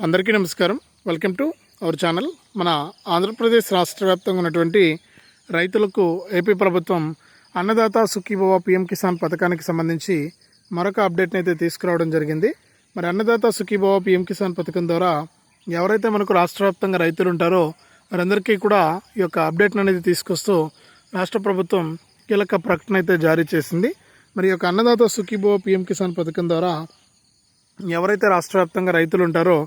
అందరికీ నమస్కారం. Welcome to our channel మన ఆంధ్రప్రదేశ్ రాష్ట్ర వ్యాప్తంగా ఉన్నటువంటి రైతులకు ఏపీ ప్రభుత్వం అన్నదాత సుఖీభవ పిఎం కిసాన్ పథకానికి సంబంధించి మరొక అప్డేట్ని అయితే తీసుకురావడం జరిగింది. మరి అన్నదాత సుఖీభవ పిఎం కిసాన్ పథకం ద్వారా ఎవరైతే మనకు రాష్ట్ర వ్యాప్తంగా రైతులు ఉంటారో వారందరికీ కూడా ఈ యొక్క అప్డేట్ను అనేది తీసుకొస్తూ రాష్ట్ర ప్రభుత్వం కీలక ప్రకటన అయితే జారీ చేసింది. మరి ఈ యొక్క అన్నదాత సుఖీభవ పిఎం కిసాన్ పథకం ద్వారా ఎవరైతే రాష్ట్ర వ్యాప్తంగా రైతులు ఉంటారో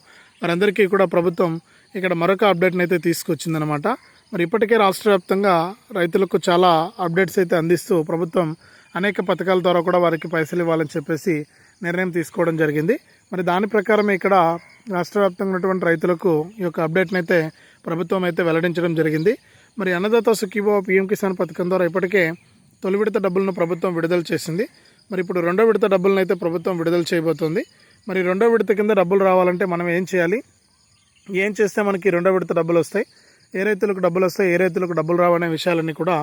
వారందరికీ కూడా ప్రభుత్వం ఇక్కడ మరొక అప్డేట్ని అయితే తీసుకొచ్చిందనమాట మరి ఇప్పటికే రాష్ట్ర వ్యాప్తంగా రైతులకు చాలా అప్డేట్స్ అయితే అందిస్తూ ప్రభుత్వం అనేక పథకాల ద్వారా కూడా వారికి పైసలు ఇవ్వాలని చెప్పేసి నిర్ణయం తీసుకోవడం జరిగింది. మరి దాని ప్రకారం ఇక్కడ రాష్ట్ర వ్యాప్తంగా ఉన్నటువంటి రైతులకు ఈ యొక్క అప్డేట్ని అయితే ప్రభుత్వం అయితే వెల్లడించడం జరిగింది. మరి అన్నదాత సుఖీభవ పీఎం కిసాన్ పథకం ద్వారా ఇప్పటికే తొలి విడత డబ్బులను ప్రభుత్వం విడుదల చేసింది. మరి ఇప్పుడు రెండో విడత డబ్బులను అయితే ప్రభుత్వం విడుదల చేయబోతోంది. మరి రెండో విడత కింద డబ్బులు రావాలంటే మనం ఏం చేయాలి? ఏం చేస్తే మనకి రెండో విడత డబ్బులు వస్తాయి? ఏ రైతులకు డబ్బులు వస్తాయి? ఏ రైతులకు డబ్బులు రావనే విషయాలన్నీ కూడా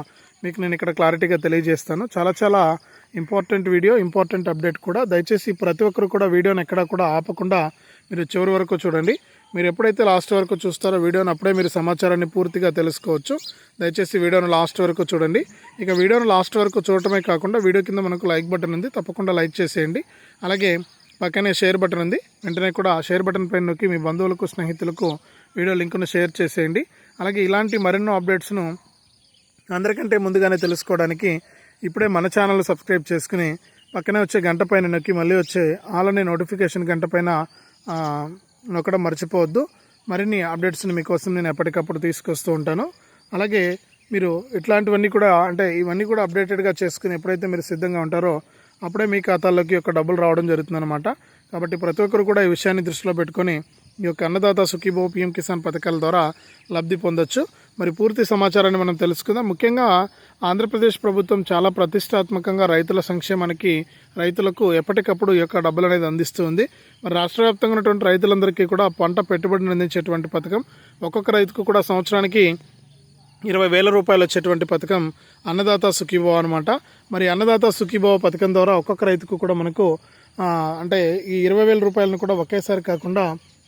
మీకు నేను ఇక్కడ క్లారిటీగా తెలియజేస్తాను. చాలా చాలా ఇంపార్టెంట్ వీడియో ఇంపార్టెంట్ అప్డేట్ కూడా. దయచేసి ప్రతి ఒక్కరు కూడా వీడియోని ఎక్కడా కూడా ఆపకుండా మీరు చివరి వరకు చూడండి. మీరు ఎప్పుడైతే లాస్ట్ వరకు చూస్తారో వీడియోని అప్పుడే మీరు సమాచారాన్ని పూర్తిగా తెలుసుకోవచ్చు. దయచేసి వీడియోను లాస్ట్ వరకు చూడండి. ఇక వీడియోను లాస్ట్ వరకు చూడటమే కాకుండా వీడియో కింద మనకు లైక్ బటన్ ఉంది. తప్పకుండా లైక్ చేసేయండి. అలాగే పక్కనే షేర్ బటన్ ఉంది. వెంటనే కూడా ఆ షేర్ బటన్ పైన నొక్కి మీ బంధువులకు స్నేహితులకు వీడియో లింకును షేర్ చేసేయండి. అలాగే ఇలాంటి మరెన్నో అప్డేట్స్ను అందరికంటే ముందుగానే తెలుసుకోవడానికి ఇప్పుడే మన ఛానల్ సబ్స్క్రైబ్ చేసుకుని పక్కనే వచ్చే గంట పైన నొక్కి మళ్ళీ వచ్చే ఆలనే నోటిఫికేషన్ గంట పైన నొక్కడం మర్చిపోవద్దు. మరిన్ని అప్డేట్స్ని మీకోసం నేను ఎప్పటికప్పుడు తీసుకొస్తూ ఉంటాను. అలాగే మీరు ఇట్లాంటివన్నీ కూడా అంటే ఇవన్నీ కూడా అప్డేటెడ్గా చేసుకుని ఎప్పుడైతే మీరు సిద్ధంగా ఉంటారో అప్పుడే మీ ఖాతాల్లోకి యొక్క డబ్బులు రావడం జరుగుతుందన్నమాట. కాబట్టి ప్రతి ఒక్కరు కూడా ఈ విషయాన్ని దృష్టిలో పెట్టుకొని ఈ యొక్క అన్నదాత సుఖీభో పిఎం కిసాన్ పథకాల ద్వారా లబ్ధి పొందొచ్చు. మరి పూర్తి సమాచారాన్ని మనం తెలుసుకుందాం. ముఖ్యంగా ఆంధ్రప్రదేశ్ ప్రభుత్వం చాలా ప్రతిష్టాత్మకంగా రైతుల సంక్షేమానికి రైతులకు ఎప్పటికప్పుడు ఈ యొక్క డబ్బులు అనేది అందిస్తుంది మరి రాష్ట్ర వ్యాప్తంగా ఉన్నటువంటి రైతులందరికీ కూడా పంట పెట్టుబడిని అందించేటువంటి పథకం ఒక్కొక్క రైతుకు కూడా సంవత్సరానికి ఇరవై వేల రూపాయలు వచ్చేటువంటి పథకం అన్నదాత సుఖీభవ అనమాట మరి అన్నదాత సుఖీభవ పథకం ద్వారా ఒక్కొక్క రైతుకు కూడా మనకు అంటే ఈ ఇరవై వేల రూపాయలను కూడా ఒకేసారి కాకుండా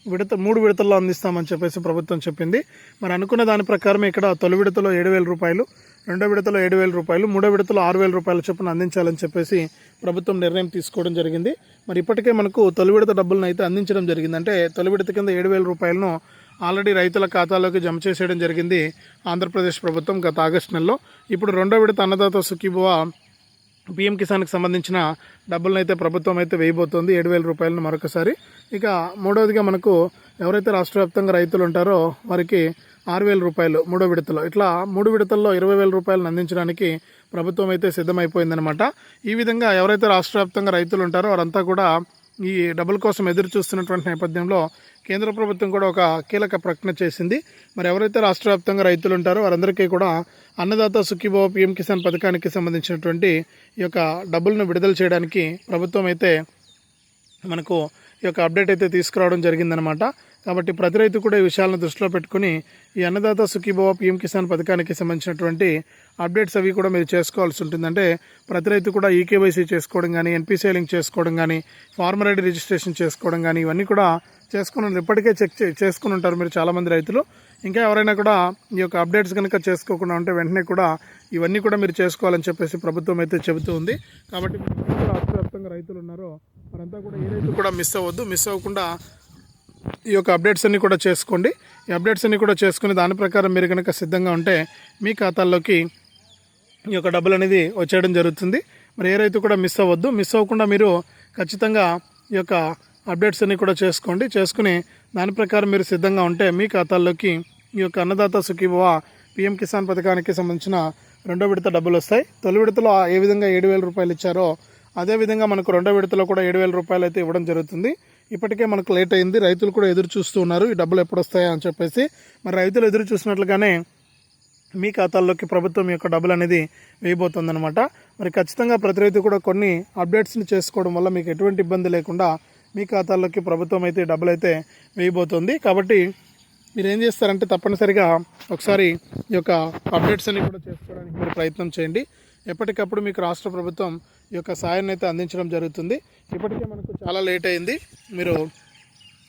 విడత మూడు విడతల్లో అందిస్తామని చెప్పేసి ప్రభుత్వం చెప్పింది. మరి అనుకున్న దాని ప్రకారం ఇక్కడ తొలి విడతలో ఏడు వేల రూపాయలు రెండో విడతలో ఏడు వేల రూపాయలు మూడో విడతలో ఆరు వేల రూపాయల చొప్పున అందించాలని చెప్పేసి ప్రభుత్వం నిర్ణయం తీసుకోవడం జరిగింది. మరి ఇప్పటికే మనకు తొలి విడత డబ్బులను అయితే అందించడం జరిగింది అంటే తొలి విడత కింద ఏడు వేల రూపాయలను ఆల్రెడీ రైతుల ఖాతాలోకి జమ చేసేయడం జరిగింది ఆంధ్రప్రదేశ్ ప్రభుత్వం గత ఆగస్టు నెలలో. ఇప్పుడు రెండో విడత అన్నదాత సుఖీబువా పిఎం కిసాన్కి సంబంధించిన డబ్బులను అయితే ప్రభుత్వం అయితే వేయబోతోంది. ఏడు వేల రూపాయలను మరొకసారి. ఇక మూడవదిగా మనకు ఎవరైతే రాష్ట్ర వ్యాప్తంగా రైతులు ఉంటారో వారికి ఆరు వేల రూపాయలు మూడో విడతలో. ఇట్లా మూడు విడతల్లో ఇరవై వేల రూపాయలను అందించడానికి ప్రభుత్వం అయితే సిద్ధమైపోయిందనమాట ఈ విధంగా ఎవరైతే రాష్ట్ర వ్యాప్తంగా రైతులు ఉంటారో వారంతా కూడా ఈ డబ్బుల కోసం ఎదురు చూస్తున్నటువంటి నేపథ్యంలో కేంద్ర ప్రభుత్వం కూడా ఒక కీలక ప్రకటన చేసింది. మరి ఎవరైతే రాష్ట్ర వ్యాప్తంగా రైతులు ఉంటారో వారందరికీ కూడా అన్నదాత సుఖీభావ పిఎం కిసాన్ పథకానికి సంబంధించినటువంటి ఈ యొక్క డబ్బులను విడుదల చేయడానికి ప్రభుత్వం అయితే మనకు ఈ యొక్క అప్డేట్ అయితే తీసుకురావడం జరిగిందనమాట కాబట్టి ప్రతి రైతు కూడా ఈ విషయాలను దృష్టిలో పెట్టుకుని ఈ అన్నదాత సుఖీభవ పిఎం కిసాన్ పథకానికి సంబంధించినటువంటి అప్డేట్స్ అవి కూడా మీరు చేసుకోవాల్సి ఉంటుందంటే ప్రతి రైతు కూడా ఈకేవైసీ చేసుకోవడం కానీ ఎన్పిసిఐ లింక్ చేసుకోవడం కానీ ఫార్మర్ ఐడి రిజిస్ట్రేషన్ చేసుకోవడం కానీ ఇవన్నీ కూడా చేసుకుని ఇప్పటికే చెక్ చే- చేసుకుని ఉంటారు మీరు చాలామంది రైతులు. ఇంకా ఎవరైనా కూడా ఈ యొక్క అప్డేట్స్ కనుక చేసుకోకుండా ఉంటే వెంటనే కూడా ఇవన్నీ కూడా మీరు చేసుకోవాలని చెప్పేసి ప్రభుత్వం అయితే చెబుతూ ఉంది. కాబట్టి రాష్ట్ర వ్యాప్తంగా రైతులు ఉన్నారో వారంతా కూడా ఏ రైతు కూడా మిస్ అవ్వద్దు. మిస్ అవ్వకుండా ఈ యొక్క అప్డేట్స్ అన్నీ కూడా చేసుకోండి. ఈ అప్డేట్స్ అన్నీ కూడా చేసుకుని దాని ప్రకారం మీరు కనుక సిద్ధంగా ఉంటే మీ ఖాతాల్లోకి ఈ యొక్క డబ్బులు అనేది వచ్చేయడం జరుగుతుంది. మరి ఏ రైతు కూడా మిస్ అవ్వద్దు. మిస్ అవ్వకుండా మీరు ఖచ్చితంగా ఈ యొక్క అప్డేట్స్ అన్ని కూడా చేసుకోండి. చేసుకుని దాని ప్రకారం మీరు సిద్ధంగా ఉంటే మీ ఖాతాల్లోకి ఈ యొక్క అన్నదాత సుఖీభవ పిఎం కిసాన్ పథకానికి సంబంధించిన రెండో విడత డబ్బులు వస్తాయి. తొలి విడతలో ఏ విధంగా ఏడు వేల రూపాయలు ఇచ్చారో అదే విధంగా మనకు రెండో విడతలో కూడా ఏడు వేల రూపాయలు అయితే ఇవ్వడం జరుగుతుంది. ఇప్పటికే మనకు లేట్ అయింది. రైతులు కూడా ఎదురు చూస్తూ ఉన్నారు. ఈ డబ్బులు ఎప్పుడు వస్తాయా అని చెప్పేసి. మరి రైతులు ఎదురు చూసినట్లుగానే మీ ఖాతాల్లోకి ప్రభుత్వం యొక్క డబ్బులు అనేది వేయబోతుందన్నమాట. మరి ఖచ్చితంగా ప్రతి రైతు కూడా కొన్ని అప్డేట్స్ని చేసుకోవడం వల్ల మీకు ఎటువంటి ఇబ్బంది లేకుండా మీ ఖాతాల్లోకి ప్రభుత్వం అయితే డబ్బులు అయితే వేయబోతుంది. కాబట్టి మీరు ఏం చేస్తారంటే తప్పనిసరిగా ఒకసారి ఈ యొక్క అప్డేట్స్ అన్ని కూడా చేసుకోవడానికి మీరు ప్రయత్నం చేయండి. ఎప్పటికప్పుడు మీకు రాష్ట్ర ప్రభుత్వం ఈ యొక్క సాయాన్ని అయితే అందించడం జరుగుతుంది. ఇప్పటికే మనకు చాలా లేట్ అయింది. మీరు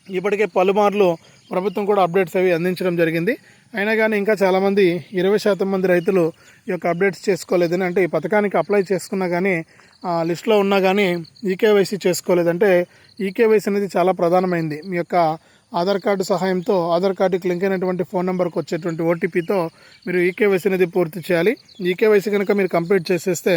ఇప్పటికే పలుమార్లు ప్రభుత్వం కూడా అప్డేట్స్ అవి అందించడం జరిగింది. అయినా కానీ ఇంకా చాలామంది ఇరవై శాతం మంది రైతులు ఈ యొక్క అప్డేట్స్ చేసుకోలేదని అంటే ఈ పథకానికి అప్లై చేసుకున్నా కానీ ఆ, లిస్ట్లో ఉన్నా కానీ ఈకేవైసీ చేసుకోలేదంటే ఈకేవైసీ అనేది చాలా ప్రధానమైంది. మీ యొక్క ఆధార్ కార్డు సహాయంతో ఆధార్ కార్డుకి లింక్ అయినటువంటి ఫోన్ నెంబర్కి వచ్చేటువంటి ఓటీపీతో మీరు ఈకేవైసీ అనేది పూర్తి చేయాలి. ఈకేవైసీ కనుక మీరు కంప్లీట్ చేసేస్తే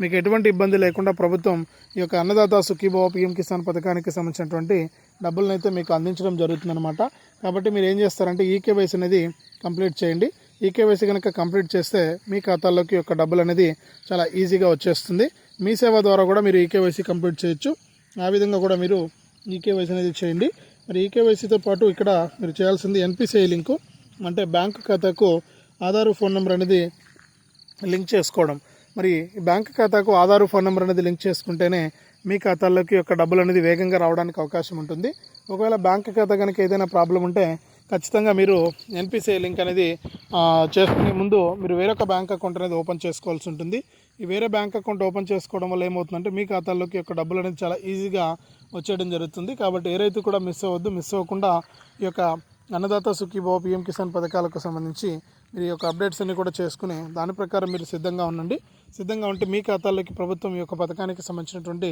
మీకు ఎటువంటి ఇబ్బంది లేకుండా ప్రభుత్వం ఈ యొక్క అన్నదాత సుఖీభావ పిఎం కిసాన్ పథకానికి సంబంధించినటువంటి డబ్బులను అయితే మీకు అందించడం జరుగుతుందన్నమాట. కాబట్టి మీరు ఏం చేస్తారంటే ఈకేవైసీ అనేది కంప్లీట్ చేయండి. ఈకేవైసీ కనుక కంప్లీట్ చేస్తే మీ ఖాతాల్లోకి యొక్క డబ్బులు అనేది చాలా ఈజీగా వచ్చేస్తుంది. మీ సేవ ద్వారా కూడా మీరు ఈకేవైసీ కంప్లీట్ చేయొచ్చు. ఆ విధంగా కూడా మీరు ఈకేవైసీ అనేది చేయండి. మరి ఈకేవైసీతో పాటు ఇక్కడ మీరు చేయాల్సింది ఎన్పిసిఐ లింకు అంటే బ్యాంకు ఖాతాకు ఆధార్ ఫోన్ నెంబర్ అనేది లింక్ చేసుకోవడం. మరి ఈ బ్యాంక్ ఖాతాకు ఆధార్ ఫోన్ నెంబర్ అనేది లింక్ చేసుకుంటేనే మీ ఖాతాల్లోకి యొక్క డబ్బులు అనేది వేగంగా రావడానికి అవకాశం ఉంటుంది. ఒకవేళ బ్యాంక్ ఖాతా కనుక ఏదైనా ప్రాబ్లం ఉంటే ఖచ్చితంగా మీరు ఎన్పిసిఐ లింక్ అనేది చేసుకునే ముందు మీరు వేరొక బ్యాంక్ అకౌంట్ అనేది ఓపెన్ చేసుకోవాల్సి ఉంటుంది. ఈ వేరే బ్యాంక్ అకౌంట్ ఓపెన్ చేసుకోవడం వల్ల ఏమవుతుందంటే మీ ఖాతాల్లోకి యొక్క డబ్బులు అనేది చాలా ఈజీగా వచ్చేయడం జరుగుతుంది. కాబట్టి ఏ రైతు కూడా మిస్ అవ్వద్దు. మిస్ అవ్వకుండా ఈ యొక్క అన్నదాత సుఖీభావ పిఎం కిసాన్ పథకాలకు సంబంధించి మీరు ఈ యొక్క అప్డేట్స్ అన్ని కూడా చేసుకుని దాని ప్రకారం మీరు సిద్ధంగా ఉండండి. సిద్ధంగా ఉంటే మీ ఖాతాల్లోకి ప్రభుత్వం ఈ యొక్క పథకానికి సంబంధించినటువంటి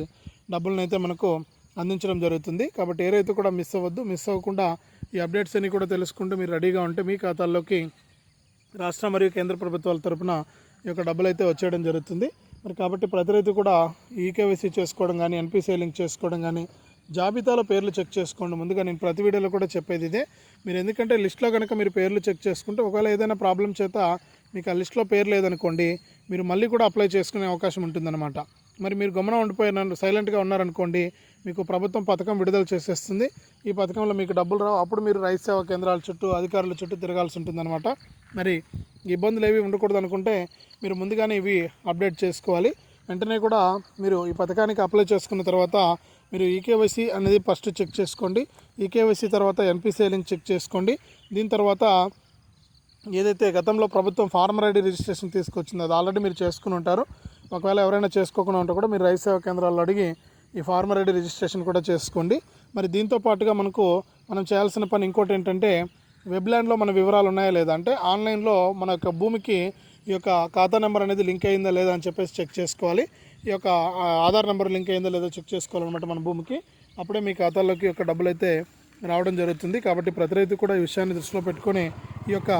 డబ్బులను అయితే మనకు అందించడం జరుగుతుంది. కాబట్టి ఏ రైతు కూడా మిస్ అవ్వద్దు. మిస్ అవ్వకుండా ఈ అప్డేట్స్ అన్ని కూడా తెలుసుకుంటూ మీరు రెడీగా ఉంటే మీ ఖాతాల్లోకి రాష్ట్ర మరియు కేంద్ర ప్రభుత్వాల తరపున ఈ యొక్క డబ్బులు అయితే వచ్చేయడం జరుగుతుంది. మరి కాబట్టి ప్రతి రైతు కూడా ఈకేవైసీ చేసుకోవడం కానీ ఎన్పిసిఐ లింక్ చేసుకోవడం కానీ జాబితాలో పేర్లు చెక్ చేసుకోండి. ముందుగా నేను ప్రతి వీడియోలో కూడా చెప్పేది ఇదే. మీరు ఎందుకంటే లిస్ట్లో కనుక మీరు పేర్లు చెక్ చేసుకుంటే ఒకవేళ ఏదైనా ప్రాబ్లం చేత మీకు ఆ లిస్ట్లో పేరు లేదనుకోండి మీరు మళ్ళీ కూడా అప్లై చేసుకునే అవకాశం ఉంటుందన్నమాట. మరి మీరు గమనం ఉండిపోయిన సైలెంట్గా ఉన్నారనుకోండి మీకు ప్రభుత్వం పథకం విడుదల చేసేస్తుంది. ఈ పథకంలో మీకు డబ్బులు రావు. అప్పుడు మీరు రైతు సేవా కేంద్రాల చుట్టూ అధికారుల చుట్టూ తిరగాల్సి ఉంటుందన్నమాట. మరి ఇబ్బందులు ఏవి ఉండకూడదు అనుకుంటే మీరు ముందుగానే ఇవి అప్డేట్ చేసుకోవాలి. వెంటనే కూడా మీరు ఈ పథకానికి అప్లై చేసుకున్న తర్వాత మీరు ఈకేవైసీ అనేది ఫస్ట్ చెక్ చేసుకోండి. ఈకేవైసీ తర్వాత ఎన్పిసిఐ లింక్ చెక్ చేసుకోండి. దీని తర్వాత ఏదైతే గతంలో ప్రభుత్వం ఫార్మర్ ఐడి రిజిస్ట్రేషన్ తీసుకొచ్చిందో అది ఆల్రెడీ మీరు చేసుకుని ఉంటారు. ఒకవేళ ఎవరైనా చేసుకోకుండా ఉంటే కూడా మీరు రైతు సేవా కేంద్రాల్లో అడిగి ఈ ఫార్మర్ ఐడి రిజిస్ట్రేషన్ కూడా చేసుకోండి. మరి దీంతో పాటుగా మనకు మనం చేయాల్సిన పని ఇంకోటి ఏంటంటే వెబ్లాండ్లో మన వివరాలు ఉన్నాయా లేదా అంటే ఆన్లైన్లో మన యొక్క భూమికి ఈ యొక్క ఖాతా నెంబర్ అనేది లింక్ అయిందా లేదా అని చెప్పేసి చెక్ చేసుకోవాలి. ఈ యొక్క ఆధార్ నెంబర్ లింక్ అయిందా లేదా చెక్ చేసుకోవాలన్నమాట మన భూమికి. అప్పుడే మీ ఖాతాలోకి యొక్క డబ్బులు అయితే రావడం జరుగుతుంది. కాబట్టి ప్రతి రైతు కూడా ఈ విషయాన్ని దృష్టిలో పెట్టుకొని ఈ యొక్క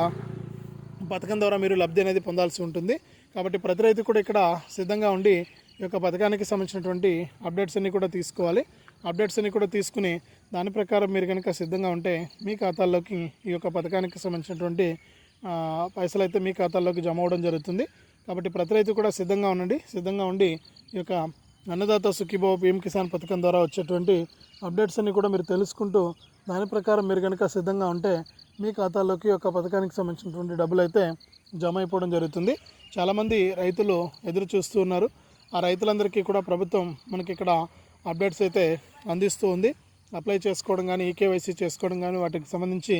పథకం ద్వారా మీరు లబ్ధి అనేది పొందాల్సి ఉంటుంది. కాబట్టి ప్రతి రైతు కూడా ఇక్కడ సిద్ధంగా ఉండి ఈ యొక్క పథకానికి సంబంధించినటువంటి అప్డేట్స్ అన్ని కూడా తీసుకోవాలి. అప్డేట్స్ అన్ని కూడా తీసుకుని దాని ప్రకారం మీరు కనుక సిద్ధంగా ఉంటే మీ ఖాతాల్లోకి ఈ యొక్క పథకానికి సంబంధించినటువంటి పైసలు అయితే మీ ఖాతాల్లోకి జమ అవ్వడం జరుగుతుంది. కాబట్టి ప్రతి రైతు కూడా సిద్ధంగా ఉండండి. సిద్ధంగా ఉండి ఈ యొక్క అన్నదాత సుఖీభావ పిఎం కిసాన్ పథకం ద్వారా వచ్చేటువంటి అప్డేట్స్ అన్ని కూడా మీరు తెలుసుకుంటూ దాని ప్రకారం మీరు కనుక సిద్ధంగా ఉంటే మీ ఖాతాలోకి ఒక పథకానికి సంబంధించినటువంటి డబ్బులు అయితే జమ అయిపోవడం జరుగుతుంది. చాలామంది రైతులు ఎదురు చూస్తూ ఉన్నారు. ఆ రైతులందరికీ కూడా ప్రభుత్వం మనకి ఇక్కడ అప్డేట్స్ అయితే అందిస్తూ ఉంది. అప్లై చేసుకోవడం కానీ ఈకేవైసీ చేసుకోవడం కానీ వాటికి సంబంధించి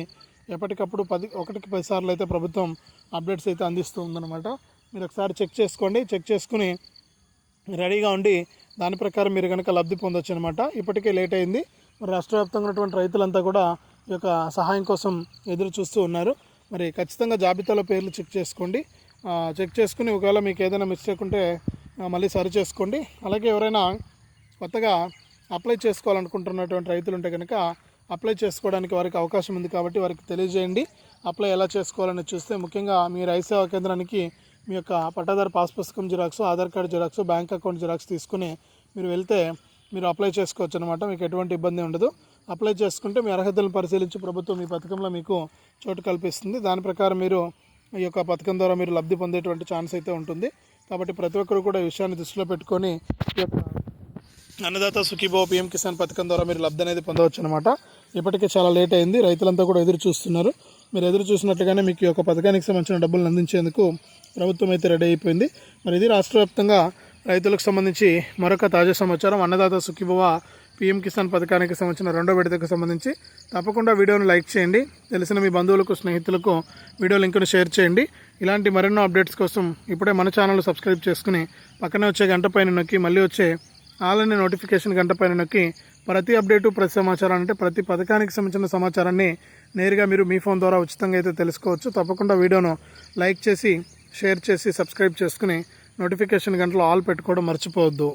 ఎప్పటికప్పుడు పది ఒకటికి పది సార్లు అయితే ప్రభుత్వం అప్డేట్స్ అయితే అందిస్తూ ఉందన్నమాట. మీరు ఒకసారి చెక్ చేసుకోండి. చెక్ చేసుకుని రెడీగా ఉండి దాని ప్రకారం మీరు కనుక లబ్ధి పొందొచ్చు అనమాట ఇప్పటికే లేట్ అయింది. మరి రాష్ట్ర వ్యాప్తంగా ఉన్నటువంటి రైతులంతా కూడా ఈ యొక్క సహాయం కోసం ఎదురు చూస్తూ ఉన్నారు. మరి ఖచ్చితంగా జాబితాలో పేర్లు చెక్ చేసుకోండి. చెక్ చేసుకుని ఒకవేళ మీకు ఏదైనా మిస్టేక్ ఉంటే మళ్ళీ సరి చేసుకోండి. అలాగే ఎవరైనా కొత్తగా అప్లై చేసుకోవాలనుకుంటున్నటువంటి రైతులు ఉంటే కనుక అప్లై చేసుకోవడానికి వారికి అవకాశం ఉంది కాబట్టి వారికి తెలియజేయండి. అప్లై ఎలా చేసుకోవాలని చూస్తే ముఖ్యంగా మీ రైతు సేవా కేంద్రానికి మీ యొక్క పట్టాదారు పాస్ పుస్తకం xerox Aadhaar card xerox bank account xerox తీసుకుని మీరు వెళ్తే మీరు అప్లై చేసుకోవచ్చు అనమాట మీకు ఎటువంటి ఇబ్బంది ఉండదు. అప్లై చేసుకుంటే మీ అర్హతలను పరిశీలించి ప్రభుత్వం మీ పథకంలో మీకు చోటు కల్పిస్తుంది. దాని ప్రకారం మీరు ఈ యొక్క పథకం ద్వారా మీరు లబ్ధి పొందేటువంటి ఛాన్స్ అయితే ఉంటుంది. కాబట్టి ప్రతి ఒక్కరు కూడా ఈ విషయాన్ని దృష్టిలో పెట్టుకొని ఈ యొక్క అన్నదాత సుఖీభావ పిఎం కిసాన్ పథకం ద్వారా మీరు లబ్ధి అనేది పొందవచ్చు అనమాట ఇప్పటికే చాలా లేట్ అయింది. రైతులంతా కూడా ఎదురు చూస్తున్నారు. మీరు ఎదురు చూసినట్లుగానే మీకు ఈ యొక్క పథకానికి సంబంధించిన డబ్బులను అందించేందుకు ప్రభుత్వం అయితే రెడీ అయిపోయింది. మరి ఇది రాష్ట్ర వ్యాప్తంగా రైతులకు సంబంధించి మరొక తాజా సమాచారం. అన్నదాత సుఖీభవ పిఎం కిసాన్ పథకానికి సంబంధించిన రెండో విడతకు సంబంధించి. తప్పకుండా వీడియోను లైక్ చేయండి. తెలిసిన మీ బంధువులకు స్నేహితులకు వీడియో లింక్ను షేర్ చేయండి. ఇలాంటి మరెన్నో అప్డేట్స్ కోసం ఇప్పుడే మన ఛానల్ సబ్స్క్రైబ్ చేసుకుని పక్కనే వచ్చే గంట పైన నొక్కి మళ్ళీ వచ్చే ఆల్ నోటిఫికేషన్ గంట పైన నొక్కి ప్రతి అప్డేటు ప్రతి సమాచారం అంటే ప్రతి పథకానికి సంబంధించిన సమాచారాన్ని నేరుగా మీరు మీ ఫోన్ ద్వారా ఉచితంగా అయితే తెలుసుకోవచ్చు. తప్పకుండా వీడియోను లైక్ చేసి షేర్ చేసి సబ్స్క్రైబ్ చేసుకుని నోటిఫికేషన్ గంటలో ఆల్ పెట్టుకోవడం మర్చిపోవద్దు.